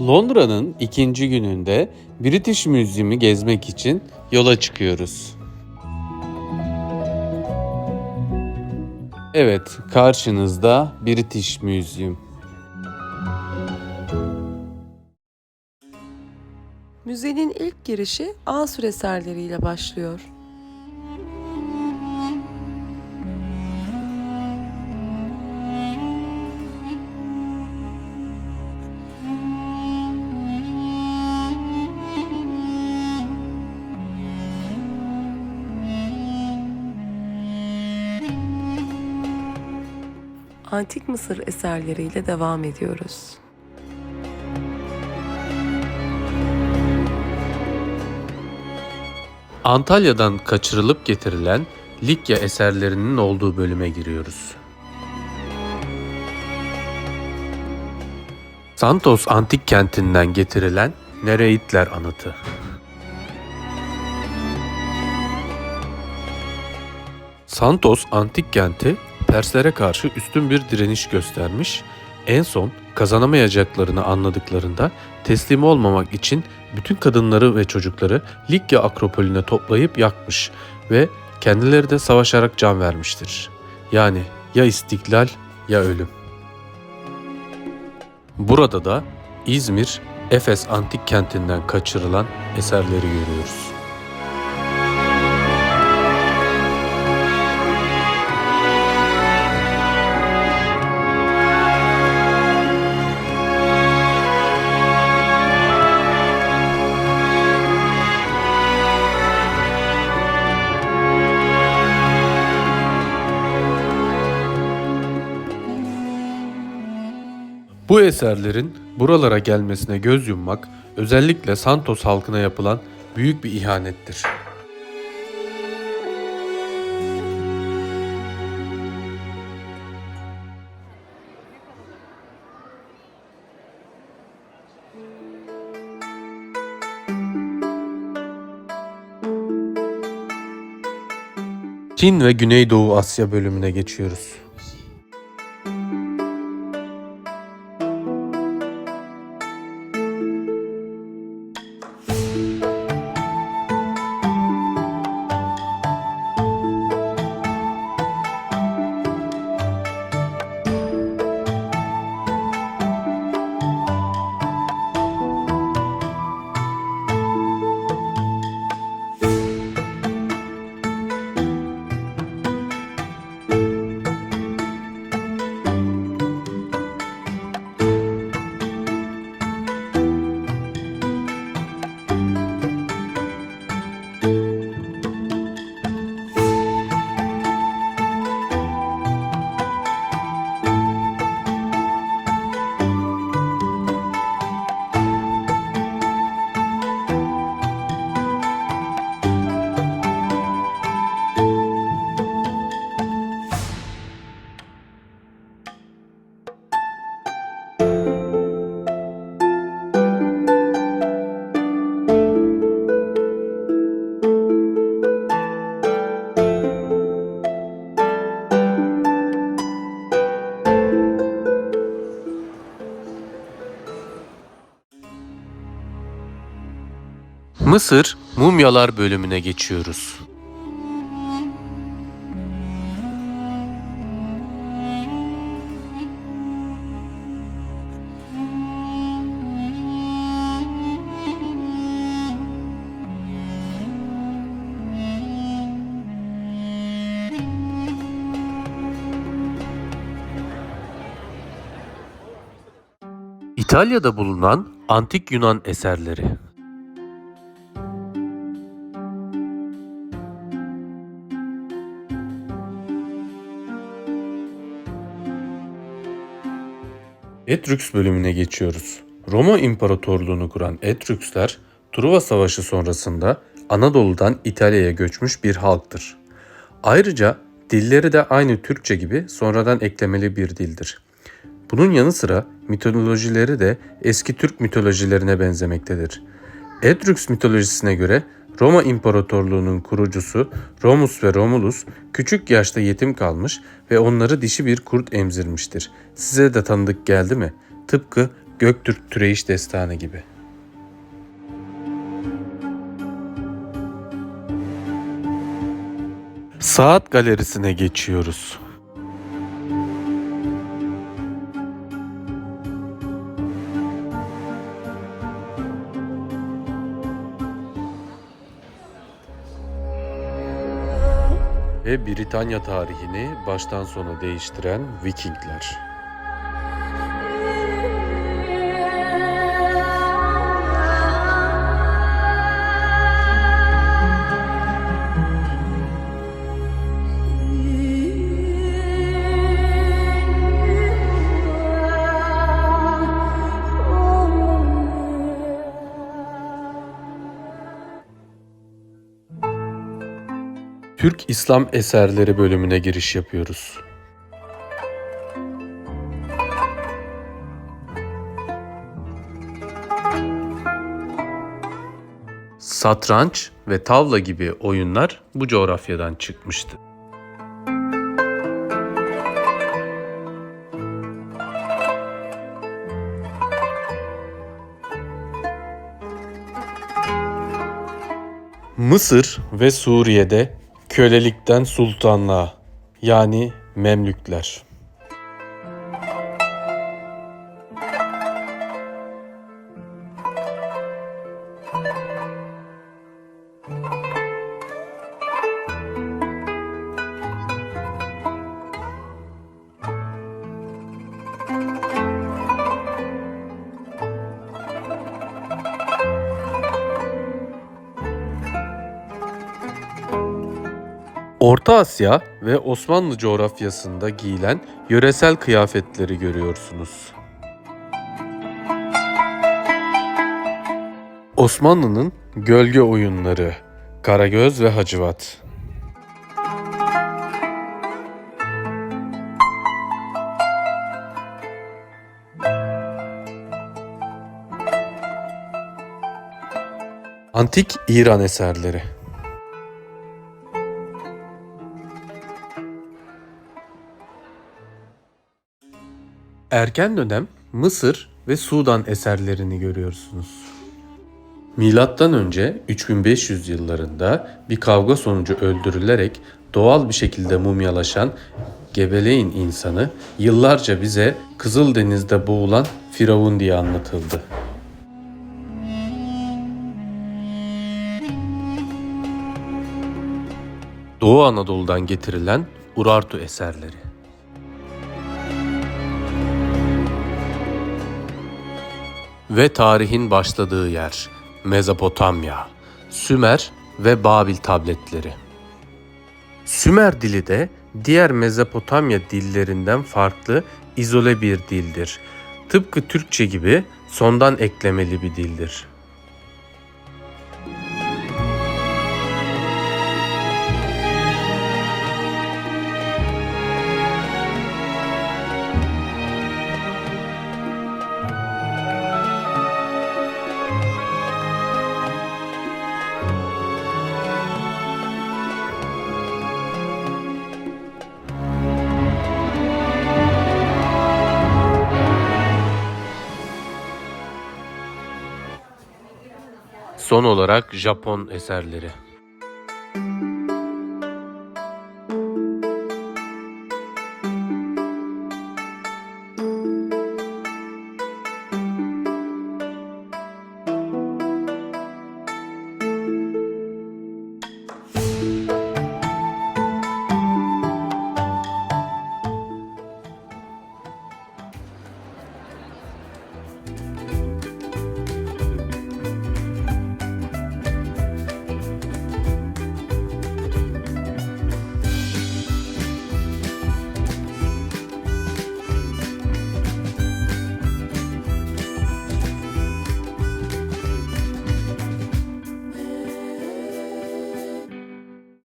Londra'nın ikinci gününde British Museum'u gezmek için yola çıkıyoruz. Evet, karşınızda British Museum. Müzenin ilk girişi Asur eserleriyle başlıyor. Antik Mısır eserleriyle devam ediyoruz. Antalya'dan kaçırılıp getirilen Likya eserlerinin olduğu bölüme giriyoruz. Santos antik kentinden getirilen Nereidler anıtı. Santos antik kenti Perslere karşı üstün bir direniş göstermiş, en son kazanamayacaklarını anladıklarında teslim olmamak için bütün kadınları ve çocukları Likya Akropolüne toplayıp yakmış ve kendileri de savaşarak can vermiştir. Yani ya istiklal ya ölüm. Burada da İzmir, Efes antik kentinden kaçırılan eserleri görüyoruz. Bu eserlerin buralara gelmesine göz yummak özellikle Santos halkına yapılan büyük bir ihanettir. Çin ve Güneydoğu Asya bölümüne geçiyoruz. Mısır Mumyalar bölümüne geçiyoruz. İtalya'da bulunan antik Yunan eserleri. Etrüks bölümüne geçiyoruz. Roma İmparatorluğunu kuran Etrüksler, Truva Savaşı sonrasında Anadolu'dan İtalya'ya göçmüş bir halktır. Ayrıca dilleri de aynı Türkçe gibi sonradan eklemeli bir dildir. Bunun yanı sıra mitolojileri de eski Türk mitolojilerine benzemektedir. Etrüks mitolojisine göre Roma İmparatorluğu'nun kurucusu Romus ve Romulus küçük yaşta yetim kalmış ve onları dişi bir kurt emzirmiştir. Size de tanıdık geldi mi? Tıpkı Göktürk Türeyiş Destanı gibi. Saat Galerisi'ne geçiyoruz. Ve Britanya tarihini baştan sona değiştiren Vikingler. Türk İslam eserleri bölümüne giriş yapıyoruz. Satranç ve tavla gibi oyunlar bu coğrafyadan çıkmıştı. Mısır ve Suriye'de kölelikten sultanlığa yani Memlükler. Orta Asya ve Osmanlı coğrafyasında giyilen yöresel kıyafetleri görüyorsunuz. Osmanlı'nın gölge oyunları, Karagöz ve Hacivat. Antik İran eserleri. Erken dönem Mısır ve Sudan eserlerini görüyorsunuz. Milattan önce 3500 yıllarında bir kavga sonucu öldürülerek doğal bir şekilde mumyalaşan Gebeleyn insanı yıllarca bize Kızıldeniz'de boğulan Firavun diye anlatıldı. Doğu Anadolu'dan getirilen Urartu eserleri. Ve tarihin başladığı yer Mezopotamya, Sümer ve Babil tabletleri. Sümer dili de diğer Mezopotamya dillerinden farklı izole bir dildir. Tıpkı Türkçe gibi sondan eklemeli bir dildir. Son olarak Japon eserleri.